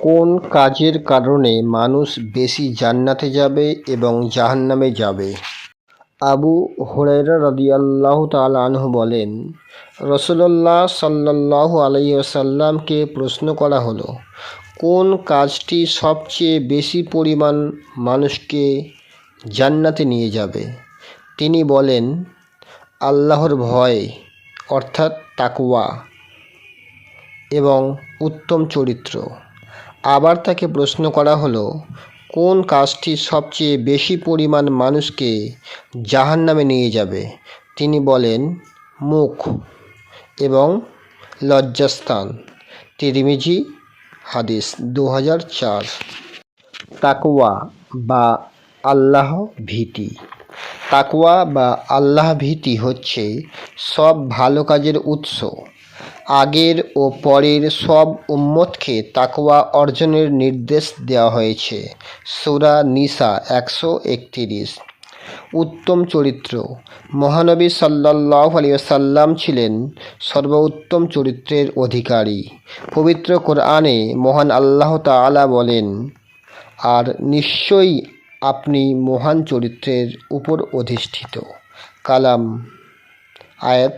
কোন কাজের কারণে মানুষ বেশি জান্নাতে যাবে এবং জাহান্নামে যাবে? আবু হুরায়রা রাদিয়াল্লাহু তাআলা আনহু বলেন রসুল্লাহ সাল্লাল্লাহু আলাইহি ওয়াসাল্লামকে প্রশ্ন করা হলো, কোন কাজটি সবচেয়ে বেশি পরিমাণ মানুষকে জান্নাতে নিয়ে যাবে? তিনি বলেন, আল্লাহর ভয়, অর্থাৎ তাকওয়া এবং উত্তম চরিত্র। আবার তাকে প্রশ্ন করা হলো, কোন কাজটি সবচেয়ে বেশি পরিমাণ মানুষকে জাহান্নামে নিয়ে যাবে? তিনি বলেন, মুখ এবং লজ্জাস্থান। তিরমিজি, হাদিস দু হাজার চার। তাকওয়া বা আল্লাহ ভীতি। তাকওয়া বা আল্লাহ ভীতি হচ্ছে সব ভালো কাজের উৎস। আগের ও পরের সব উম্মতকে তাকওয়া অর্জনের নির্দেশ দেওয়া হয়েছে। সূরা নিসা একশো একতিরিশ। উত্তম চরিত্র। মহানবী সাল্লাল্লাহু আলাইহি সাল্লাম ছিলেন সর্বোত্তম চরিত্রের অধিকারী। পবিত্র কোরআনে মহান আল্লাহ তাআলা বলেন, আর নিশ্চয়ই আপনি মহান চরিত্রের উপর অধিষ্ঠিত। কালাম, আয়াত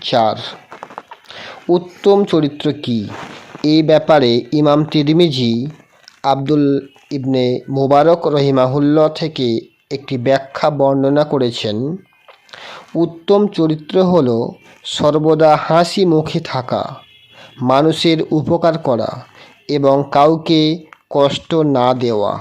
চার। উত্তম চরিত্র কি? এই ব্যাপারে ইমাম তিরমিজি আব্দুল ইবনে মুবারক রহিমাহুল্লাহ থেকে একটি ব্যাখ্যা বর্ণনা করেছেন। উত্তম চরিত্র হল সর্বদা হাসি মুখে থাকা, মানুষের উপকার করা এবং কাউকে কষ্ট না দেওয়া।